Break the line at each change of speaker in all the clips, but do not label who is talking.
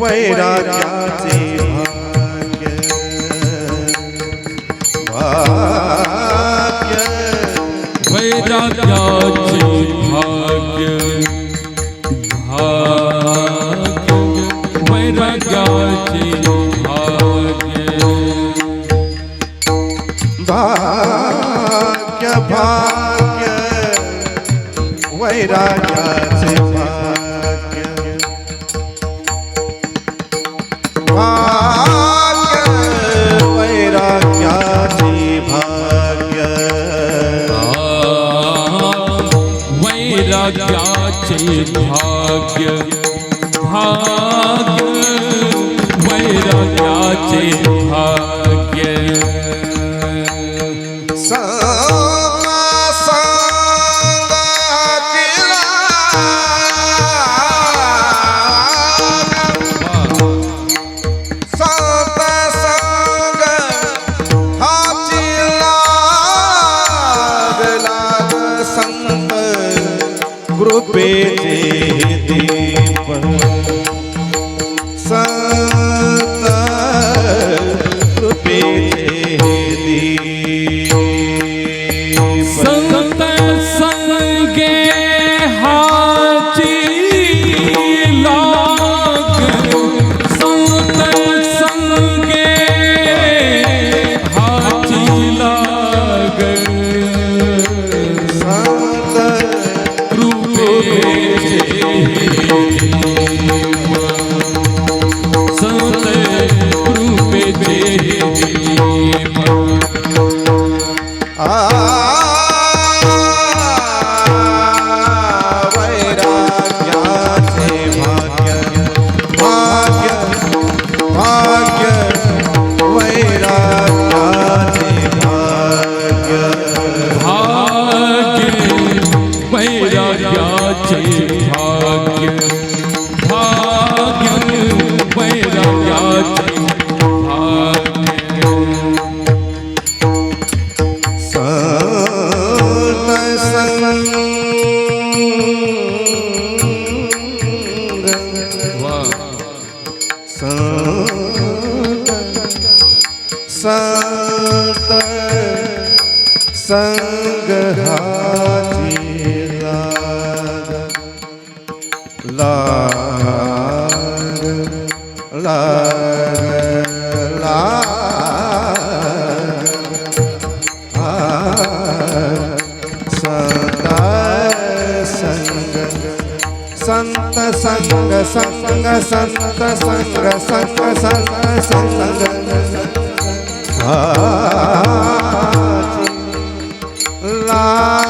वैराग्याचे भाग्य भाग्य
वैराग्याचे भाग्य भाग्य वैराग्याचे भाग्य
भाग्य भाग्य वैराग्याचे मेरा त्याचे भाग्य
भाग्य मेरा त्याचे भाग्य
Bye. સત્સંગ સંત સંગ સંગ
સંત સત્સંગ હા લા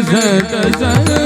सत संग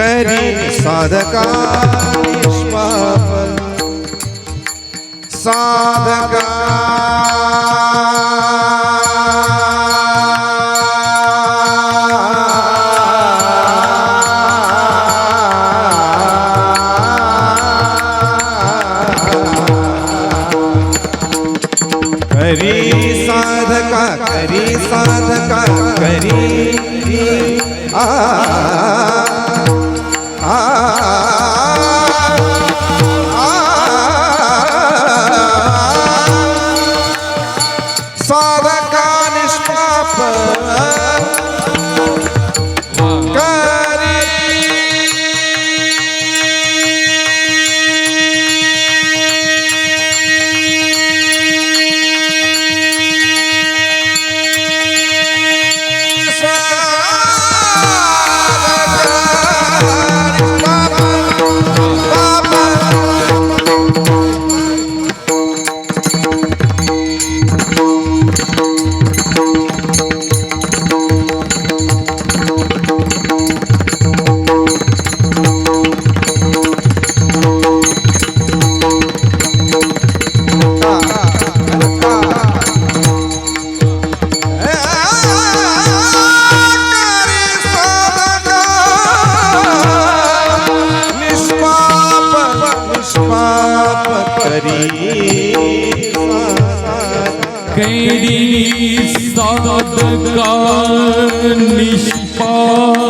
કરી
સાધકા સાધકા કરી સાધકા કરી સાધકા કરી આ કેડી સાધકા નિષ્પાપ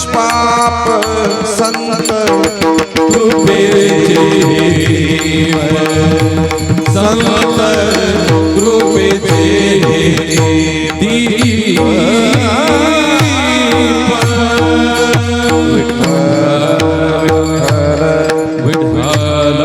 निष्पाप संत
रूपे जीव
संत रूपे जीव विठ्ठल विठ्ठल